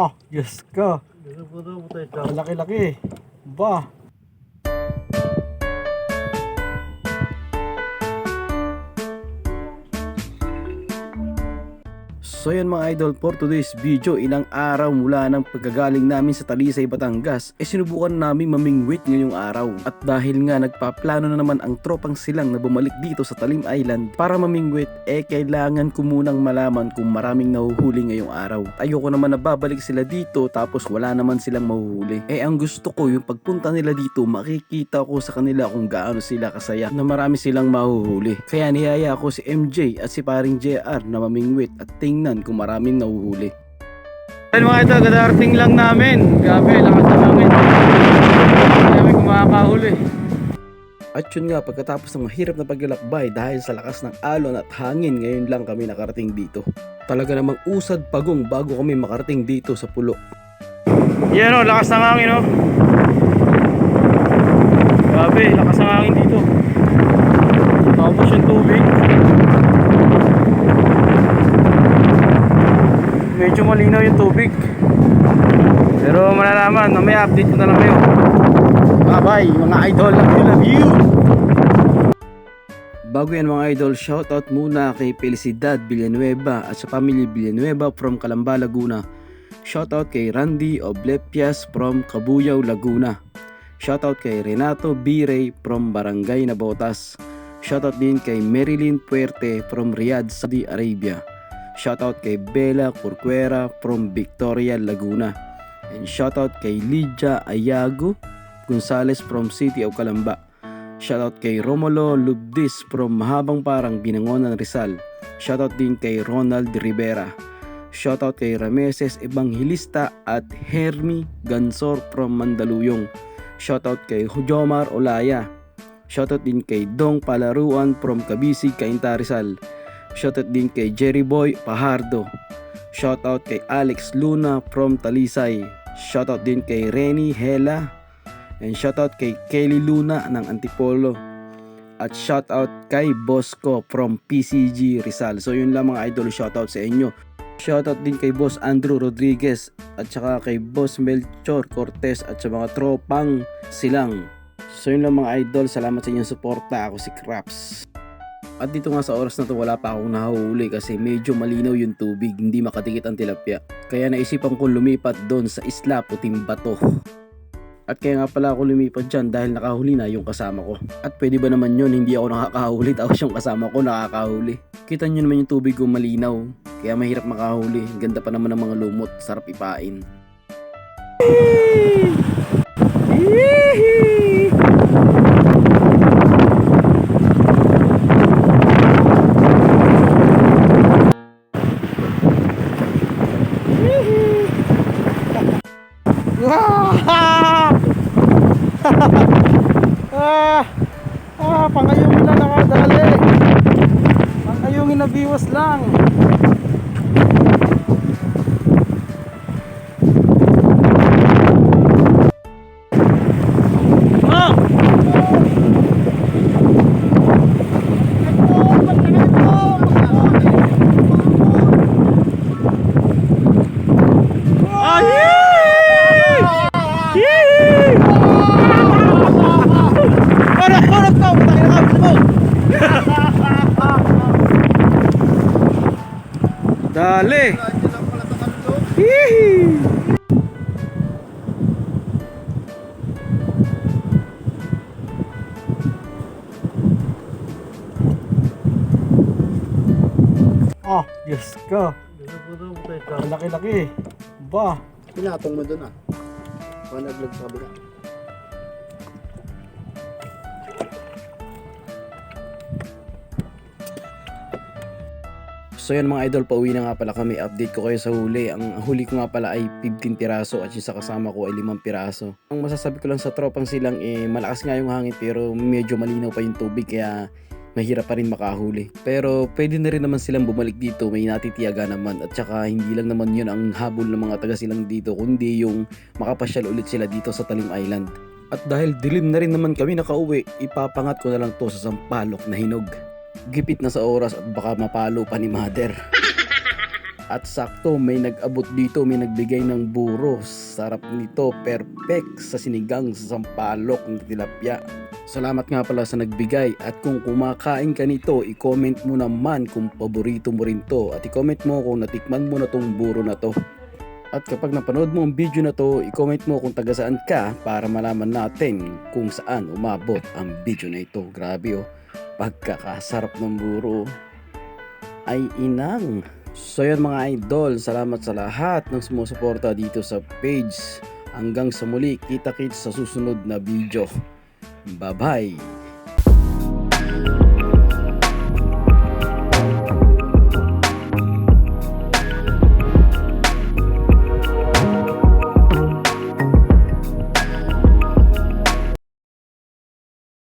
Ah, Diyos ka. Puto tayo siya. Ang laki-laki. Ba? So yan mga idol, for today's video, ilang araw mula ng pagkagaling namin sa Talisay, Batangas, eh sinubukan namin mamingwit ngayong araw. At dahil nga nagpaplano na naman ang tropang silang na bumalik dito sa Talim Island para mamingwit, eh kailangan ko munang malaman kung maraming nahuhuli ngayong araw. Ayoko naman na babalik sila dito tapos wala naman silang mahuhuli. Eh ang gusto ko yung pagpunta nila dito, makikita ko sa kanila kung gaano sila kasaya na marami silang mahuhuli. Kaya niyaya ko si MJ at si paring JR na mamingwit at tingnan kung maraming nahuhuli. Ayun mga ito, kadarating lang namin. Grabe, lakas na namin. Kami kumakahuli. At yun nga, pagkatapos ng mahirap na paglalakbay dahil sa lakas ng alon at hangin, ngayon lang kami nakarating dito. Talaga namang usad pagong bago kami makarating dito sa pulo. Yan o, lakas ng hangin o. Grabe, lakas ng hangin dito. Tapos yung tubig. Medyo malinaw yung tubig. Pero malalaman, mamaya update ko na lang kayo. Bye bye, mga idol. Love you, love you. Bago yan mga idol, shoutout muna kay Felicidad Villanueva at sa family Villanueva from Calamba, Laguna. Shoutout kay Randy Oblepias from Cabuyao, Laguna. Shoutout kay Renato Birey from Barangay Nabotas. Shoutout din kay Marilyn Puerte from Riyadh, Saudi Arabia. Shoutout kay Bella Corcuera from Victoria, Laguna. And shoutout kay Lydia Ayago Gonzales from City of Calamba. Shoutout kay Romulo Lubdis from Mahabang Parang Binangonan Rizal. Shoutout din kay Ronald Rivera. Shoutout kay Rameses Evangelista at Hermi Gansor from Mandaluyong. Shoutout kay Jomar Olaya. Shoutout din kay Dong Palaruan from Kabisig, Cainta Rizal. Shoutout din kay Jerry Boy Pahardo. Shoutout kay Alex Luna from Talisay. Shoutout din kay Renny Hela. And shoutout kay Kelly Luna ng Antipolo. At shoutout kay Bosco from PCG Rizal. So yun lang mga idol, shoutout sa inyo. Shoutout din kay Boss Andrew Rodriguez at saka kay Boss Melchor Cortez at sa mga tropang silang. So yun lang mga idol, salamat sa inyong suporta. Ako si Craps. At dito nga sa oras na to wala pa akong nahuhuli kasi medyo malinaw yung tubig, hindi makadikit ang tilapia. Kaya naisipan kong lumipat doon sa isla puting bato. At kaya nga pala ako lumipat dyan dahil nakahuli na yung kasama ko. At pwede ba naman yun, hindi ako nakakahuli tapos yung kasama ko nakakahuli. Kita nyo naman yung tubig ko malinaw, kaya mahirap makahuli. Ganda pa naman ng mga lumot, sarap ipain. ah, ah, pangayungin na nakadali. Pangayungin na lang. Dali. Hihi. Ah, Diyos ka. Ang laki-laki. Ba? Pinatong mo dun ah. Kung naglag sa kabila. So yan mga idol, pauwi na nga pala kami. Update ko kayo sa huli. Ang huli ko nga pala ay 15 piraso at yung sa kasama ko ay 5 piraso. Ang masasabi ko lang sa tropang silang eh, malakas nga yung hangin pero medyo malinaw pa yung tubig kaya mahirap pa rin makahuli. Pero pwede na rin naman silang bumalik dito, may natitiyaga naman. At saka hindi lang naman yun ang habol ng mga taga silang dito, kundi yung makapasyal ulit sila dito sa Talim Island. At dahil dilim na rin naman kami nakauwi, ipapangat ko na lang to sa sampalok na hinog. Gipit na sa oras at baka mapalo pa ni mother. At sakto may nag-abot dito, may nagbigay ng buro. Sarap nito, perfect sa sinigang sa sampalok ng tilapia. Salamat nga pala sa nagbigay at kung kumakain ka nito, i-comment mo naman kung paborito mo rin to at i-comment mo kung natikman mo na tong buro na to. At kapag napanood mo ang video na to, i-comment mo kung taga saan ka para malaman natin kung saan umabot ang video na ito. Grabe oh, pagkakasarap ng buro ay inang. So yan mga idol, salamat sa lahat ng sumusuporta dito sa page. Hanggang sa muli, kita-kits sa susunod na video. Bye-bye!